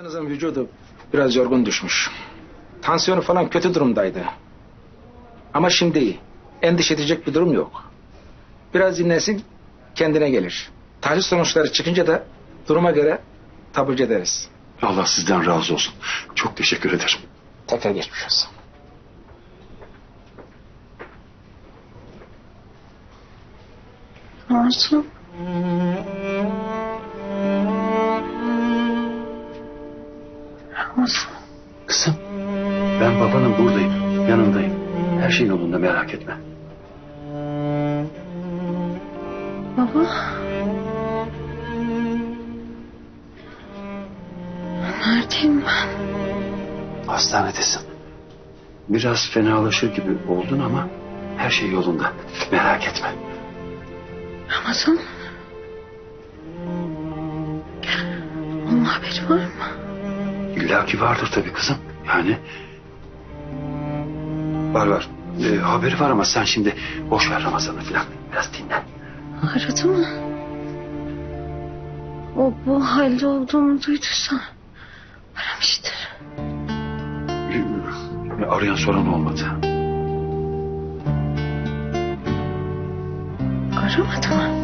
Kızınızın vücudu biraz yorgun düşmüş. Tansiyonu falan kötü durumdaydı. Ama şimdi iyi. Endişe edecek bir durum yok. Biraz dinlensin kendine gelir. Tahlil sonuçları çıkınca da duruma göre taburcu ederiz. Allah sizden razı olsun. Çok teşekkür ederim. Tekrar geçmiş olsun. Arzu. Her şey yolunda merak etme. Baba. Neredeyim ben? Hastanedesin. Biraz fenalaşır gibi oldun ama her şey yolunda. Merak etme. Ramazan. Onun haberi var mı? İlla ki vardır tabii kızım. Yani var var. Ee, haberi var ama sen şimdi boş ver Ramazan'ı falan. Biraz dinlen. Aradı mı? O bu halde olduğumu duyduysa aramıştır. Ee, Arayan soran olmadı. Aramadı mı?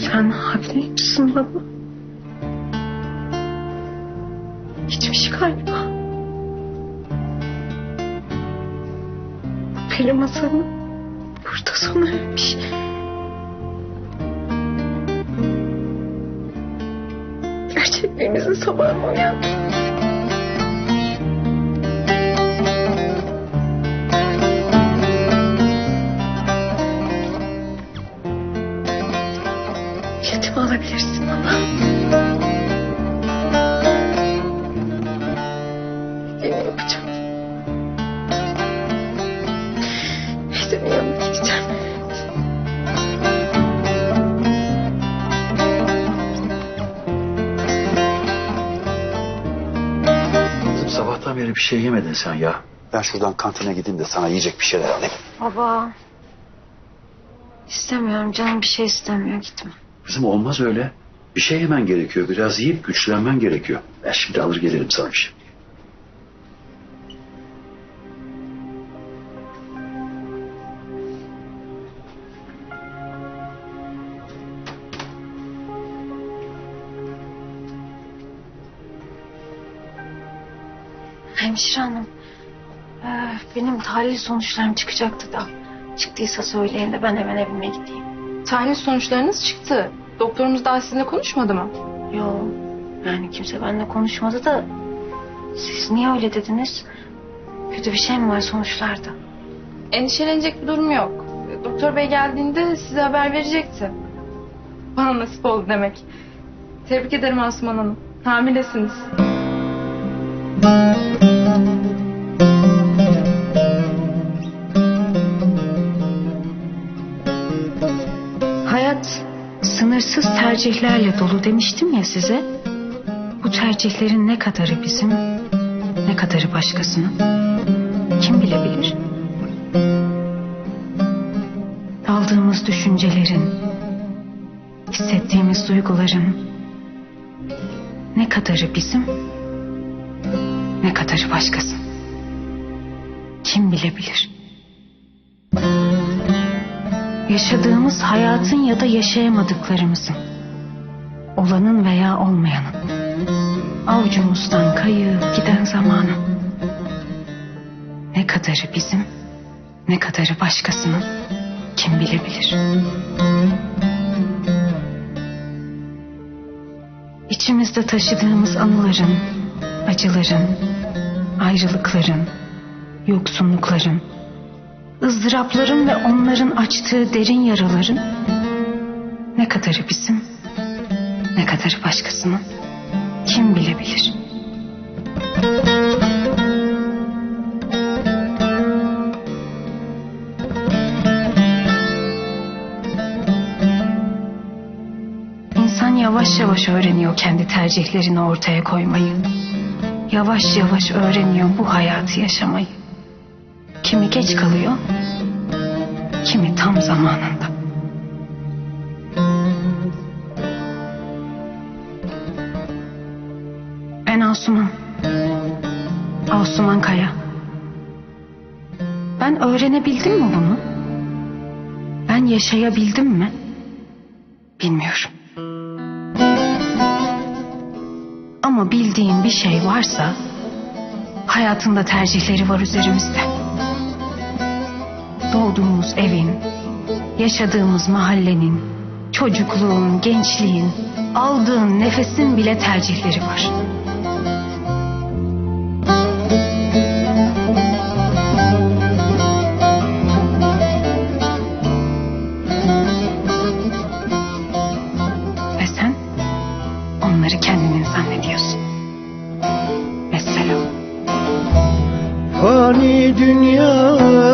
Sen hamile misin baba? Hiçmiş galiba. Peri masalı burada sona ermiş. Gerçekliğimizin sabahına uyandı. Sabahtan beri bir şey yemedin sen ya. Ben şuradan kantine gideyim de sana yiyecek bir şeyler alayım. Baba. İstemiyorum canım bir şey istemiyor gitme. Kızım olmaz öyle. Bir şey yemen gerekiyor. Biraz yiyip güçlenmen gerekiyor. Ben şimdi alır gelirim sana bir şey. Hemşire hanım. e, benim tahlil sonuçlarım çıkacaktı da. Çıktıysa söyleyin de ben hemen evime gideyim. Tahlil sonuçlarınız çıktı. Doktorumuz daha sizinle konuşmadı mı? Yo yani kimse benimle konuşmadı da siz niye öyle dediniz? Kötü bir şey mi var sonuçlarda? Endişelenecek bir durum yok. Doktor bey geldiğinde size haber verecekti. Bana nasip oldu demek. Tebrik ederim Asuman Hanım. Hamilesiniz. Hayat sınırsız tercihlerle dolu demiştim ya size. Bu tercihlerin ne kadarı bizim, ne kadarı başkasının. Kim bilebilir? Aldığımız düşüncelerin, hissettiğimiz duyguların ne kadarı bizim, ne kadarı başkasının. Kim bilebilir? Yaşadığımız hayatın ya da yaşayamadıklarımızın. Olanın veya olmayanın. Avucumuzdan kayıp giden zamanın. Ne kadarı bizim, ne kadarı başkasının kim bilebilir? İçimizde taşıdığımız anıların, acıların, ayrılıkların, yoksunlukların, ızdırapların ve onların açtığı derin yaraların ne kadarı bizim, ne kadarı başkasının kim bilebilir? İnsan yavaş yavaş öğreniyor kendi tercihlerini ortaya koymayı. Yavaş yavaş öğreniyor bu hayatı yaşamayı. Kimi geç kalıyor, kimi tam zamanında. Ben Asuman. Asuman Kaya. Ben öğrenebildim mi bunu? Ben yaşayabildim mi? Bilmiyorum. Ama bildiğim bir şey varsa hayatında tercihleri var üzerimizde. Doğduğumuz evin, yaşadığımız mahallenin, çocukluğun, gençliğin, aldığın nefesin bile tercihleri var. Ve sen onları kendinin zannediyorsun. dünya.